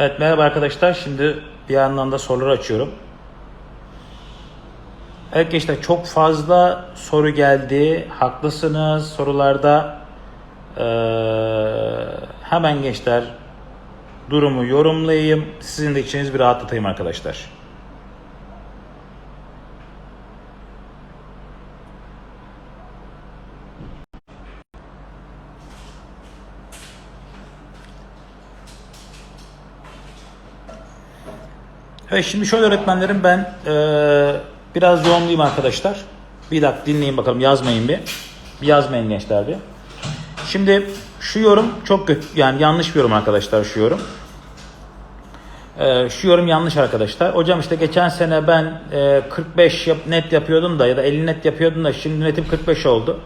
Evet merhaba arkadaşlar. Şimdi bir yandan da soruları açıyorum. Evet gençler çok fazla soru geldi. Haklısınız sorularda. Ee, hemen gençler durumu yorumlayayım. Sizin de içiniz bir rahatlatayım arkadaşlar. Evet şimdi şöyle öğretmenlerim ben eee, biraz yoğunlayayım arkadaşlar. Bir dakika dinleyin bakalım yazmayın bir. Bir yazmayın gençler bir. Şimdi şu yorum çok kötü yani yanlış bir yorum arkadaşlar şu yorum. Eee, şu yorum yanlış arkadaşlar. Hocam işte geçen sene ben eee, 45 yap, net yapıyordum da ya da 50 net yapıyordum da şimdi netim 45 oldu.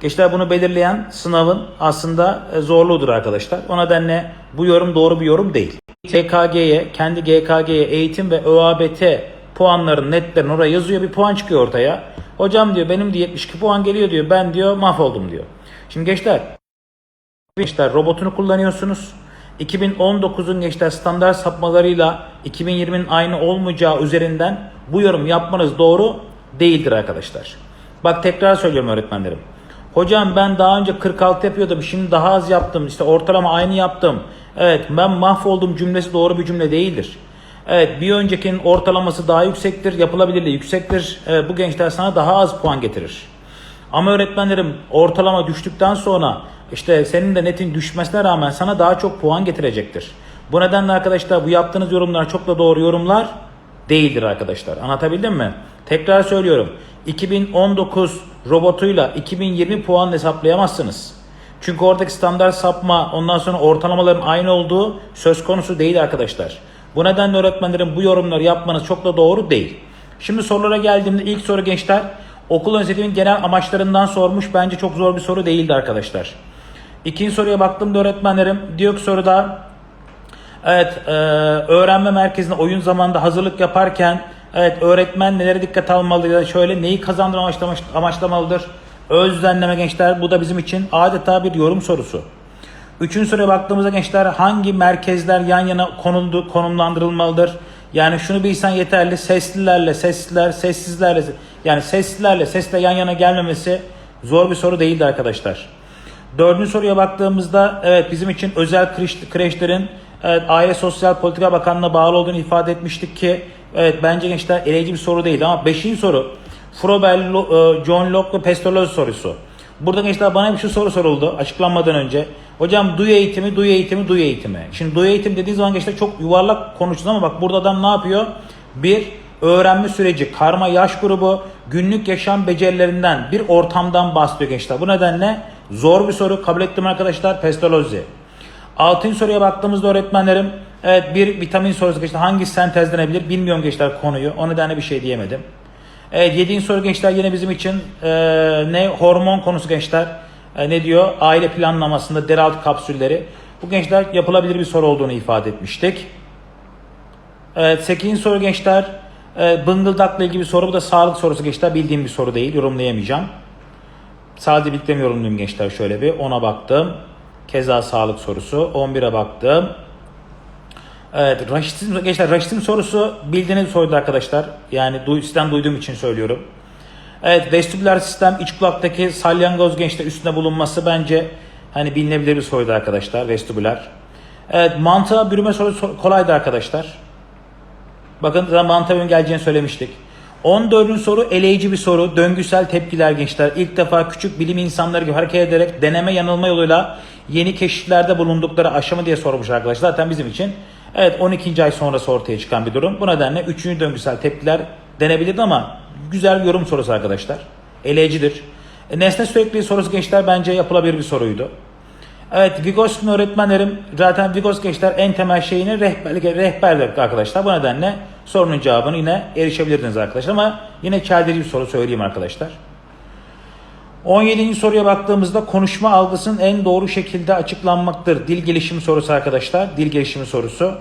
Gençler bunu belirleyen sınavın aslında e, zorluğudur arkadaşlar. O nedenle bu yorum doğru bir yorum değil. GKG'ye, kendi GKG'ye eğitim ve ÖABT puanların netlerini oraya yazıyor. Bir puan çıkıyor ortaya. Hocam diyor benim diyor 72 puan geliyor diyor. Ben diyor mahvoldum diyor. Şimdi gençler Gençler robotunu kullanıyorsunuz. 2019'un gençler standart sapmalarıyla 2020'nin aynı olmayacağı üzerinden bu yorum yapmanız doğru değildir arkadaşlar. Bak tekrar söylüyorum öğretmenlerim. Hocam ben daha önce 46 yapıyordum şimdi daha az yaptım işte ortalama aynı yaptım. Evet ben mahvoldum cümlesi doğru bir cümle değildir. Evet bir öncekinin ortalaması daha yüksektir yapılabilirliği yüksektir. Evet, bu gençler sana daha az puan getirir. Ama öğretmenlerim ortalama düştükten sonra işte senin de netin düşmesine rağmen sana daha çok puan getirecektir. Bu nedenle arkadaşlar bu yaptığınız yorumlar çok da doğru yorumlar değildir arkadaşlar. Anlatabildim mi? Tekrar söylüyorum. 2019 robotuyla 2020 puan hesaplayamazsınız. Çünkü oradaki standart sapma ondan sonra ortalamaların aynı olduğu söz konusu değil arkadaşlar. Bu nedenle öğretmenlerin bu yorumları yapmanız çok da doğru değil. Şimdi sorulara geldiğimde ilk soru gençler okul yönetimimin genel amaçlarından sormuş. Bence çok zor bir soru değildi arkadaşlar. İkinci soruya baktığımda öğretmenlerim diyor ki soruda Evet, e, öğrenme merkezinde oyun zamanında hazırlık yaparken evet öğretmen nelere dikkat almalı ya şöyle neyi kazandırma amaçlamış, amaçlamalıdır? Öz düzenleme gençler bu da bizim için adeta bir yorum sorusu. Üçüncü soruya baktığımızda gençler hangi merkezler yan yana konuldu, konumlandırılmalıdır? Yani şunu bilsen yeterli. Seslilerle, sesliler, sessizlerle yani seslilerle sesle yan yana gelmemesi zor bir soru değildi arkadaşlar. Dördüncü soruya baktığımızda evet bizim için özel kreş- kreşlerin evet, Aile Sosyal Politika Bakanlığı'na bağlı olduğunu ifade etmiştik ki evet bence gençler eleyici bir soru değil ama beşinci soru Frober, e, John Locke ve Pestalozzi sorusu. Burada gençler bana bir şu soru soruldu açıklanmadan önce. Hocam duyu eğitimi, duyu eğitimi, duyu eğitimi. Şimdi duyu eğitim dediği zaman gençler çok yuvarlak konuşuyoruz ama bak burada adam ne yapıyor? Bir, öğrenme süreci, karma yaş grubu, günlük yaşam becerilerinden bir ortamdan bahsediyor gençler. Bu nedenle zor bir soru kabul ettim arkadaşlar. Pestalozzi. Altıncı soruya baktığımızda öğretmenlerim evet bir vitamin sorusu gençler hangi sentezlenebilir bilmiyorum gençler konuyu. O nedenle bir şey diyemedim. Evet yediğin soru gençler yine bizim için e, ne hormon konusu gençler. E, ne diyor? Aile planlamasında deraltı kapsülleri. Bu gençler yapılabilir bir soru olduğunu ifade etmiştik. Evet 8. soru gençler. E, bıngıldakla ilgili bir soru. Bu da sağlık sorusu gençler. Bildiğim bir soru değil. Yorumlayamayacağım. Sadece bildiklerimi yorumlayayım gençler şöyle bir. 10'a baktım. Keza sağlık sorusu. 11'e baktım. Evet, raşitizm, gençler raşitizm sorusu bildiğiniz soruydu arkadaşlar. Yani duy, sizden duyduğum için söylüyorum. Evet, vestibüler sistem iç kulaktaki salyangoz gençler üstünde bulunması bence hani bilinebilir bir soruydu arkadaşlar vestibüler. Evet, mantığa bürüme sorusu kolaydı arkadaşlar. Bakın zaten mantığa bürüme geleceğini söylemiştik. 14. soru eleyici bir soru. Döngüsel tepkiler gençler. İlk defa küçük bilim insanları gibi hareket ederek deneme yanılma yoluyla yeni keşiflerde bulundukları aşama diye sormuş arkadaşlar. Zaten bizim için evet 12. ay sonrası ortaya çıkan bir durum. Bu nedenle 3. döngüsel tepkiler denebilirdi ama güzel yorum sorusu arkadaşlar. Eleyicidir. E, nesne sürekli sorusu gençler bence yapılabilir bir soruydu. Evet Vygotsky'nin öğretmenlerim zaten Vygotsky gençler en temel şeyini rehberlik, rehberlik arkadaşlar. Bu nedenle sorunun cevabını yine erişebilirdiniz arkadaşlar ama yine çeldirici bir soru söyleyeyim arkadaşlar. 17. soruya baktığımızda konuşma algısının en doğru şekilde açıklanmaktır. Dil gelişimi sorusu arkadaşlar. Dil gelişimi sorusu.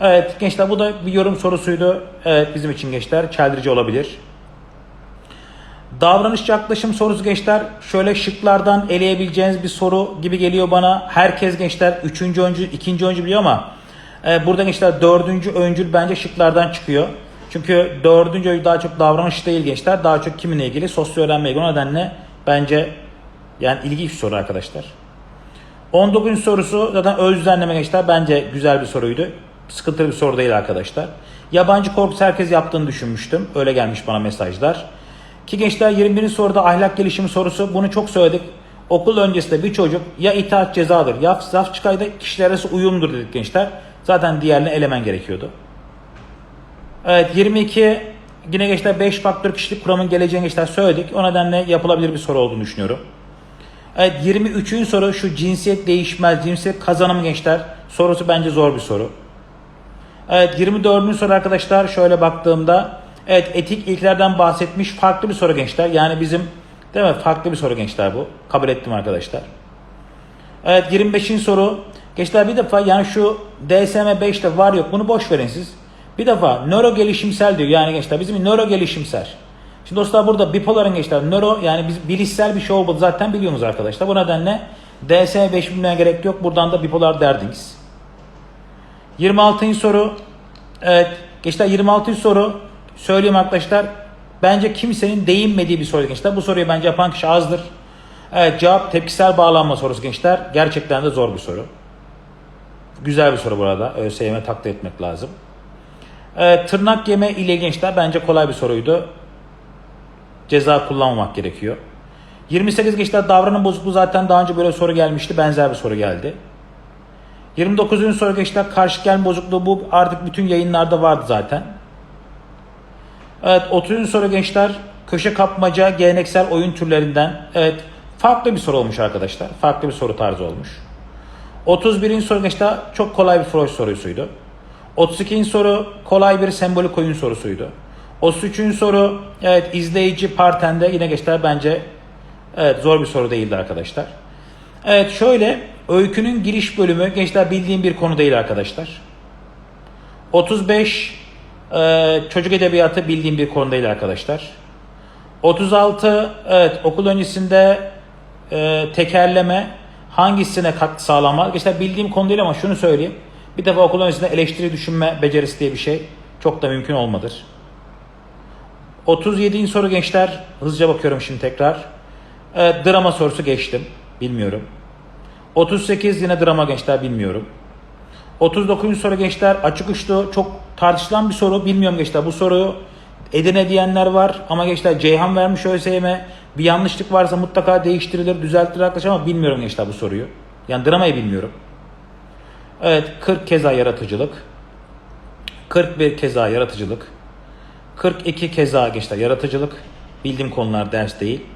Evet gençler bu da bir yorum sorusuydu. Evet bizim için gençler çeldirici olabilir. Davranış yaklaşım sorusu gençler şöyle şıklardan eleyebileceğiniz bir soru gibi geliyor bana. Herkes gençler 3. oyuncu, 2. oyuncu biliyor ama Ee, burada gençler dördüncü öncül bence şıklardan çıkıyor. Çünkü dördüncü öncül daha çok davranış değil gençler. Daha çok kiminle ilgili? Sosyal öğrenme ilgili. O nedenle bence yani ilginç bir soru arkadaşlar. 19. sorusu zaten öz düzenleme gençler bence güzel bir soruydu. Sıkıntılı bir soru değil arkadaşlar. Yabancı korkusu herkes yaptığını düşünmüştüm. Öyle gelmiş bana mesajlar. Ki gençler 21. soruda ahlak gelişimi sorusu. Bunu çok söyledik. Okul öncesinde bir çocuk ya itaat cezadır ya saf çıkayda kişiler arası uyumdur dedik gençler. Zaten diğerini elemen gerekiyordu. Evet 22 yine gençler 5 faktör kişilik kuramın geleceğini gençler söyledik. O nedenle yapılabilir bir soru olduğunu düşünüyorum. Evet 23. soru şu cinsiyet değişmez, cinsiyet kazanımı gençler. Sorusu bence zor bir soru. Evet 24. soru arkadaşlar şöyle baktığımda evet etik ilklerden bahsetmiş farklı bir soru gençler. Yani bizim değil mi farklı bir soru gençler bu. Kabul ettim arkadaşlar. Evet 25. soru. Gençler bir defa yani şu DSM 5'te var yok bunu boş verin siz. Bir defa nöro gelişimsel diyor yani gençler bizim nöro gelişimsel. Şimdi dostlar burada bipoların gençler nöro yani biz bilişsel bir şey olduğunu zaten biliyorsunuz arkadaşlar. Bu nedenle DSM 5 bilmeye gerek yok. Buradan da bipolar derdiniz. 26. soru. Evet. Gençler 26. soru. Söyleyeyim arkadaşlar. Bence kimsenin değinmediği bir soru gençler. Bu soruyu bence yapan kişi azdır. Evet cevap tepkisel bağlanma sorusu gençler. Gerçekten de zor bir soru. Güzel bir soru burada. ÖSYM takdir etmek lazım. Evet, tırnak yeme ile gençler bence kolay bir soruydu. Ceza kullanmamak gerekiyor. 28 gençler davranım bozukluğu zaten daha önce böyle soru gelmişti. Benzer bir soru geldi. 29. soru gençler karşı gelme bozukluğu bu artık bütün yayınlarda vardı zaten. Evet 30. soru gençler köşe kapmaca geleneksel oyun türlerinden. Evet farklı bir soru olmuş arkadaşlar. Farklı bir soru tarzı olmuş. 31. soru gençler çok kolay bir Freud sorusuydu. 32. soru kolay bir sembolik oyun sorusuydu. 33. soru evet izleyici partende yine gençler bence evet zor bir soru değildi arkadaşlar. Evet şöyle öykünün giriş bölümü gençler bildiğim bir konu değil arkadaşlar. 35 e, çocuk edebiyatı bildiğim bir konu değil arkadaşlar. 36 evet okul öncesinde e, tekerleme hangisine katkı sağlamaz? Gençler bildiğim konu değil ama şunu söyleyeyim. Bir defa okul öncesinde eleştiri düşünme becerisi diye bir şey çok da mümkün olmadır. 37. soru gençler. Hızlıca bakıyorum şimdi tekrar. Evet, drama sorusu geçtim. Bilmiyorum. 38 yine drama gençler bilmiyorum. 39. soru gençler açık uçlu çok tartışılan bir soru. Bilmiyorum gençler bu soruyu Edine diyenler var ama gençler Ceyhan vermiş ÖSYM. Bir yanlışlık varsa mutlaka değiştirilir, düzeltilir arkadaşlar ama bilmiyorum gençler bu soruyu. Yani dramayı bilmiyorum. Evet 40 keza yaratıcılık. 41 keza yaratıcılık. 42 keza gençler yaratıcılık. Bildiğim konular ders değil.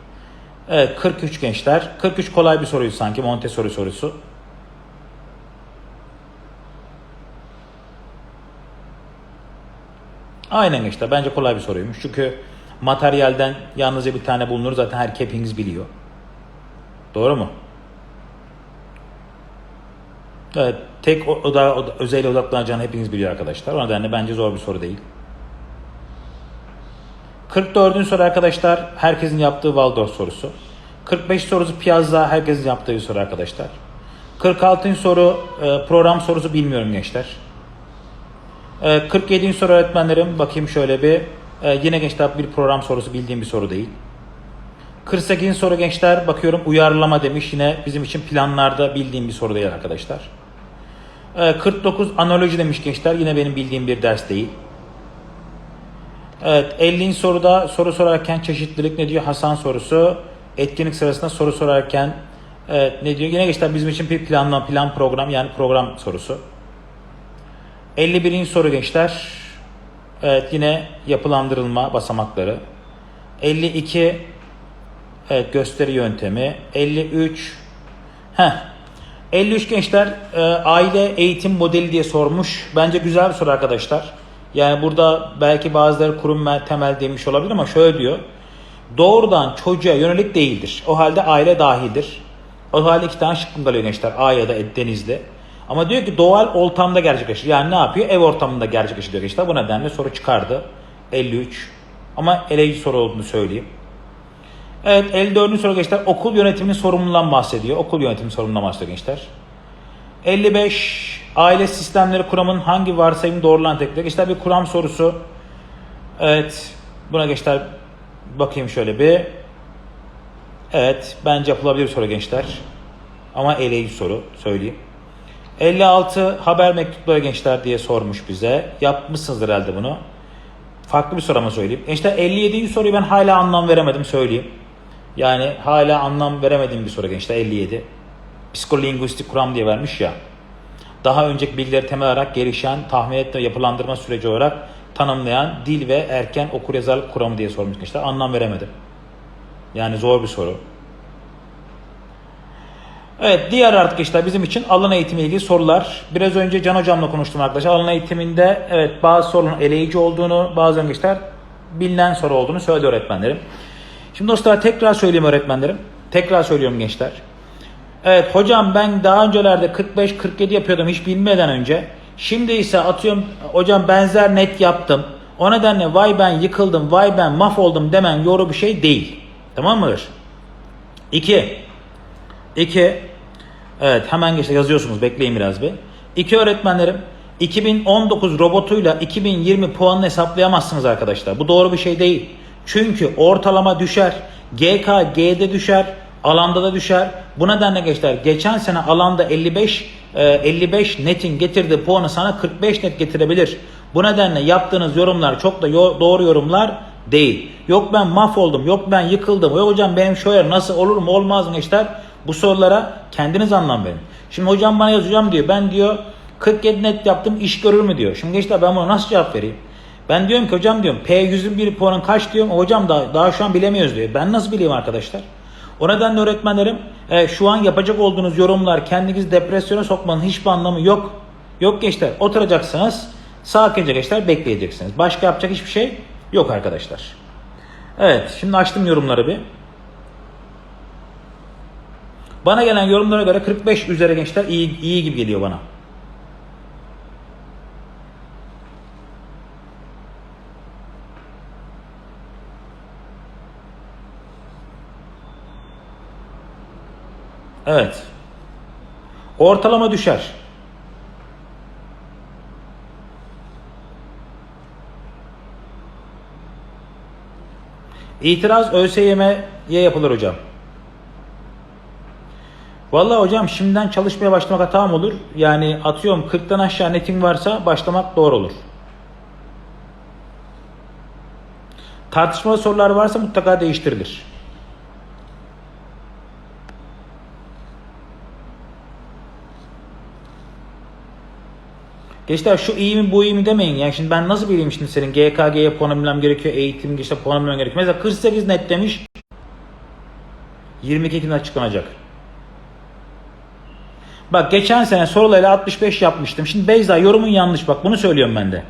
Evet 43 gençler. 43 kolay bir soruydu sanki Montessori sorusu. Aynen gençler bence kolay bir soruymuş. Çünkü materyalden yalnızca bir tane bulunur zaten her hepiniz biliyor. Doğru mu? Evet, tek oda, oda özel odaklanacağını hepiniz biliyor arkadaşlar. O nedenle bence zor bir soru değil. 44. soru arkadaşlar herkesin yaptığı Waldorf sorusu. 45 sorusu Piazza herkesin yaptığı bir soru arkadaşlar. 46. soru e, program sorusu bilmiyorum gençler. E, 47. soru öğretmenlerim bakayım şöyle bir e, yine gençler bir program sorusu bildiğim bir soru değil. 48. soru gençler bakıyorum uyarlama demiş yine bizim için planlarda bildiğim bir soru değil arkadaşlar. E, 49 analoji demiş gençler yine benim bildiğim bir ders değil. Evet 50. soruda soru sorarken çeşitlilik ne diyor? Hasan sorusu. Etkinlik sırasında soru sorarken evet, ne diyor? Yine gençler bizim için bir planlama, plan program yani program sorusu. 51. soru gençler. Evet yine yapılandırılma basamakları. 52 evet gösteri yöntemi. 53 Heh. 53 gençler e, aile eğitim modeli diye sormuş. Bence güzel bir soru arkadaşlar. Yani burada belki bazıları kurum temel demiş olabilir ama şöyle diyor. Doğrudan çocuğa yönelik değildir. O halde aile dahidir. O halde iki tane şıkkım kalıyor gençler. A ya da Denizli. Ama diyor ki doğal ortamda gerçekleşir. Yani ne yapıyor? Ev ortamında gerçekleşir diyor gençler. Bu nedenle soru çıkardı. 53. Ama eleyici soru olduğunu söyleyeyim. Evet 54. soru gençler. Okul yönetiminin sorumluluğundan bahsediyor. Okul yönetimi sorumluluğundan bahsediyor gençler. 55 Aile sistemleri kuramının hangi varsayım doğrulanan tekrar? Gençler bir kuram sorusu. Evet. Buna gençler bakayım şöyle bir. Evet. Bence yapılabilir soru gençler. Ama eleyici soru söyleyeyim. 56 haber mektupları gençler diye sormuş bize. Yapmışsınızdır herhalde bunu. Farklı bir soru ama söyleyeyim. Gençler 57. soruyu ben hala anlam veremedim söyleyeyim. Yani hala anlam veremediğim bir soru gençler 57. Psikolingüistik kuram diye vermiş ya. Daha önceki bilgileri temel alarak gelişen tahmin etme yapılandırma süreci olarak tanımlayan dil ve erken okur yazarlık kuramı diye sormuş gençler. Anlam veremedim. Yani zor bir soru. Evet diğer artık işte bizim için alan eğitimi ilgili sorular. Biraz önce Can Hocam'la konuştum arkadaşlar. Alan eğitiminde evet bazı sorunun eleyici olduğunu, bazı gençler bilinen soru olduğunu söyledi öğretmenlerim. Şimdi dostlar tekrar söyleyeyim öğretmenlerim. Tekrar söylüyorum gençler. Evet hocam ben daha öncelerde 45-47 yapıyordum hiç bilmeden önce. Şimdi ise atıyorum hocam benzer net yaptım. O nedenle vay ben yıkıldım, vay ben mahvoldum demen yoru bir şey değil. Tamam mıdır? 2. 2. Evet hemen geçti yazıyorsunuz bekleyin biraz bir. 2 öğretmenlerim 2019 robotuyla 2020 puanını hesaplayamazsınız arkadaşlar. Bu doğru bir şey değil. Çünkü ortalama düşer. GK G'de düşer. Alanda da düşer. Bu nedenle gençler geçen sene alanda 55 e, 55 netin getirdiği puanı sana 45 net getirebilir. Bu nedenle yaptığınız yorumlar çok da doğru yorumlar değil. Yok ben mahvoldum, yok ben yıkıldım, yok hocam benim şöyle nasıl olur mu olmaz mı gençler? Bu sorulara kendiniz anlam verin. Şimdi hocam bana yazacağım diyor. Ben diyor 47 net yaptım iş görür mü diyor. Şimdi gençler ben buna nasıl cevap vereyim? Ben diyorum ki hocam diyorum P101 puanın kaç diyorum. Hocam daha, daha şu an bilemiyoruz diyor. Ben nasıl bileyim arkadaşlar? O nedenle öğretmenlerim e, şu an yapacak olduğunuz yorumlar kendinizi depresyona sokmanın hiçbir anlamı yok. Yok gençler oturacaksınız sakince gençler bekleyeceksiniz. Başka yapacak hiçbir şey yok arkadaşlar. Evet şimdi açtım yorumları bir. Bana gelen yorumlara göre 45 üzeri gençler iyi, iyi gibi geliyor bana. Evet. Ortalama düşer. İtiraz ÖSYM'ye yapılır hocam. Vallahi hocam şimdiden çalışmaya başlamak hata mı olur? Yani atıyorum 40'tan aşağı netin varsa başlamak doğru olur. Tartışmalı sorular varsa mutlaka değiştirilir. Gençler şu iyi mi bu iyi mi demeyin. Yani şimdi ben nasıl bileyim şimdi senin GKG'ye puan bilmem gerekiyor, eğitim işte puan bilmem gerekiyor. Mesela 48 net demiş. 22 Ekim'de açıklanacak. Bak geçen sene sorularıyla 65 yapmıştım. Şimdi Beyza yorumun yanlış bak bunu söylüyorum ben de.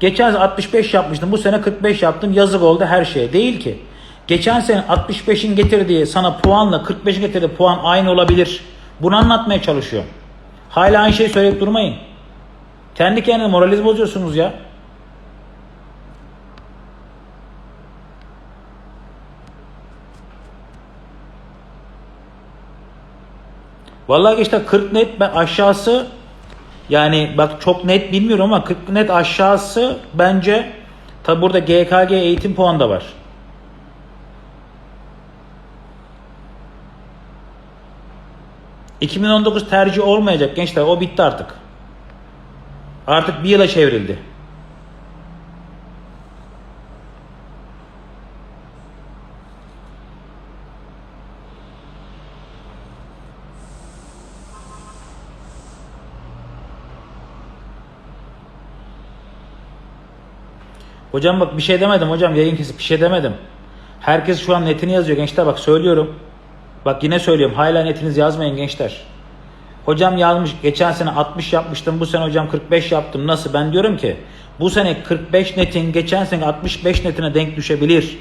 Geçen sene 65 yapmıştım. Bu sene 45 yaptım. Yazık oldu her şeye. Değil ki. Geçen sene 65'in getirdiği sana puanla 45'in getirdiği puan aynı olabilir. Bunu anlatmaya çalışıyorum. Hala aynı şeyi söyleyip durmayın. Kendi kendine moraliz bozuyorsunuz ya. Vallahi işte 40 net aşağısı yani bak çok net bilmiyorum ama 40 net aşağısı bence tabi burada GKG eğitim puanı da var. ...2019 tercih olmayacak gençler o bitti artık. Artık bir yıla çevrildi. Hocam bak bir şey demedim hocam yayın kesip bir şey demedim. Herkes şu an netini yazıyor gençler bak söylüyorum. Bak yine söylüyorum hala netiniz yazmayın gençler. Hocam yazmış geçen sene 60 yapmıştım bu sene hocam 45 yaptım nasıl ben diyorum ki bu sene 45 netin geçen sene 65 netine denk düşebilir.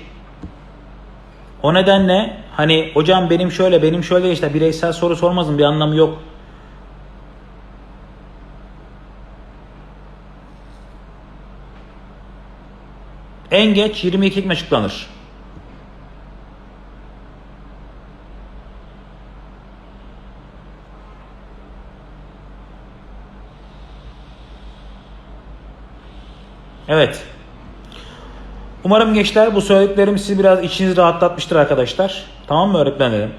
O nedenle hani hocam benim şöyle benim şöyle işte bireysel soru sormazın bir anlamı yok. En geç 22 Ekim açıklanır. Evet. Umarım gençler bu söylediklerim sizi biraz içinizi rahatlatmıştır arkadaşlar. Tamam mı öğretmenlerim?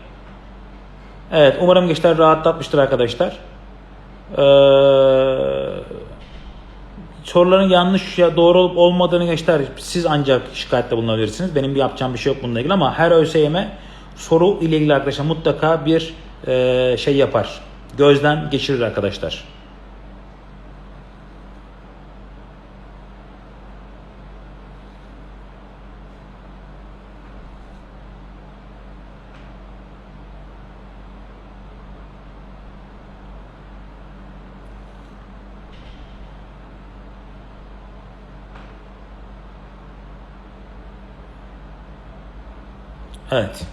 Evet umarım gençler rahatlatmıştır arkadaşlar. Ee, soruların yanlış ya doğru olup olmadığını gençler siz ancak şikayette bulunabilirsiniz. Benim bir yapacağım bir şey yok bununla ilgili ama her ÖSYM soru ile ilgili arkadaşlar mutlaka bir e, şey yapar. Gözden geçirir arkadaşlar. Evet.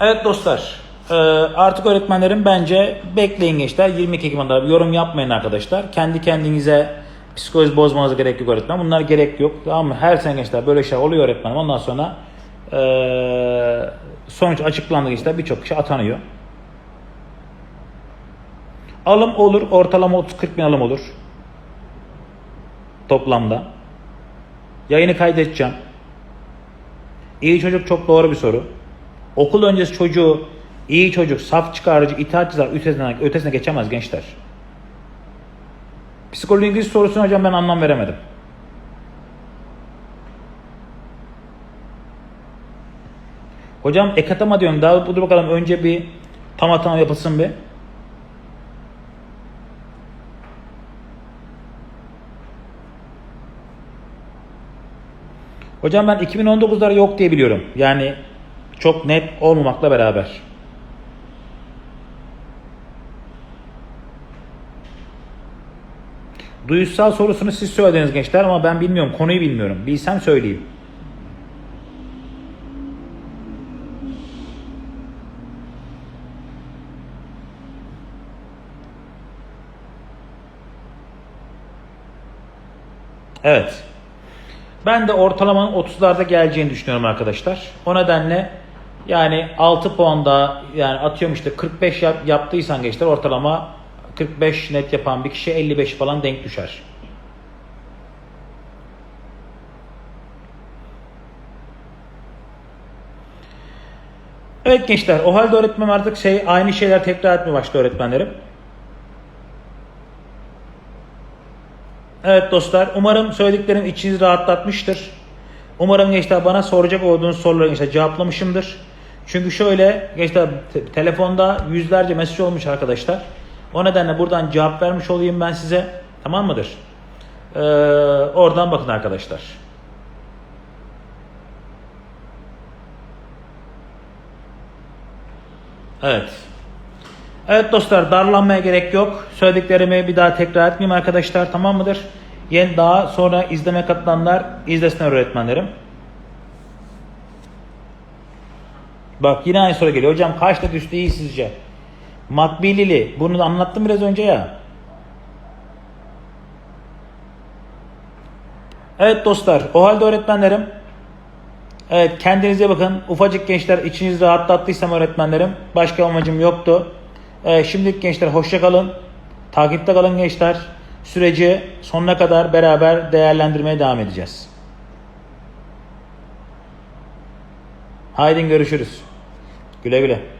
Evet dostlar. e, Artık öğretmenlerim bence bekleyin gençler. 22 Ekim'e kadar yorum yapmayın arkadaşlar. Kendi kendinize psikoloji bozmanıza gerek yok öğretmen. Bunlar gerek yok. Tamam mı? Her sene gençler böyle şey oluyor öğretmenim. Ondan sonra e, sonuç açıklandı gençler. Birçok kişi atanıyor. Alım olur. Ortalama 30-40 bin alım olur. Toplamda. Yayını kaydedeceğim. İyi çocuk çok doğru bir soru. Okul öncesi çocuğu iyi çocuk, saf çıkarıcı, itaatçılar ötesine, ötesine geçemez gençler. Psikoloji İngiliz sorusuna hocam ben anlam veremedim. Hocam ekatama diyorum. Daha dur bakalım önce bir tam atama yapılsın bir. Hocam ben 2019'larda yok diye biliyorum. Yani çok net olmamakla beraber. Duyuşsal sorusunu siz söylediniz gençler ama ben bilmiyorum. Konuyu bilmiyorum. Bilsem söyleyeyim. Evet. Ben de ortalamanın 30'larda geleceğini düşünüyorum arkadaşlar. O nedenle yani 6 puan daha yani atıyorum işte 45 yap, yaptıysan gençler ortalama 45 net yapan bir kişi 55 falan denk düşer. Evet gençler o halde öğretmem artık şey aynı şeyler tekrar etmeye başladı öğretmenlerim. Evet dostlar umarım söylediklerim içinizi rahatlatmıştır. Umarım gençler bana soracak olduğunuz soruları gençler cevaplamışımdır. Çünkü şöyle gençler te- telefonda yüzlerce mesaj olmuş arkadaşlar. O nedenle buradan cevap vermiş olayım ben size. Tamam mıdır? Ee, oradan bakın arkadaşlar. Evet. Evet dostlar darlanmaya gerek yok. Söylediklerimi bir daha tekrar etmeyeyim arkadaşlar tamam mıdır? Yeni daha sonra izleme katılanlar izlesinler öğretmenlerim. Bak yine aynı soru geliyor. Hocam kaçta düştü iyi sizce? Makbilili. Bunu da anlattım biraz önce ya. Evet dostlar. O halde öğretmenlerim. Evet kendinize bakın. Ufacık gençler içinizi rahatlattıysam öğretmenlerim. Başka amacım yoktu. Ee, şimdilik gençler hoşça kalın. Takipte kalın gençler. Süreci sonuna kadar beraber değerlendirmeye devam edeceğiz. Haydi görüşürüz. Güle güle.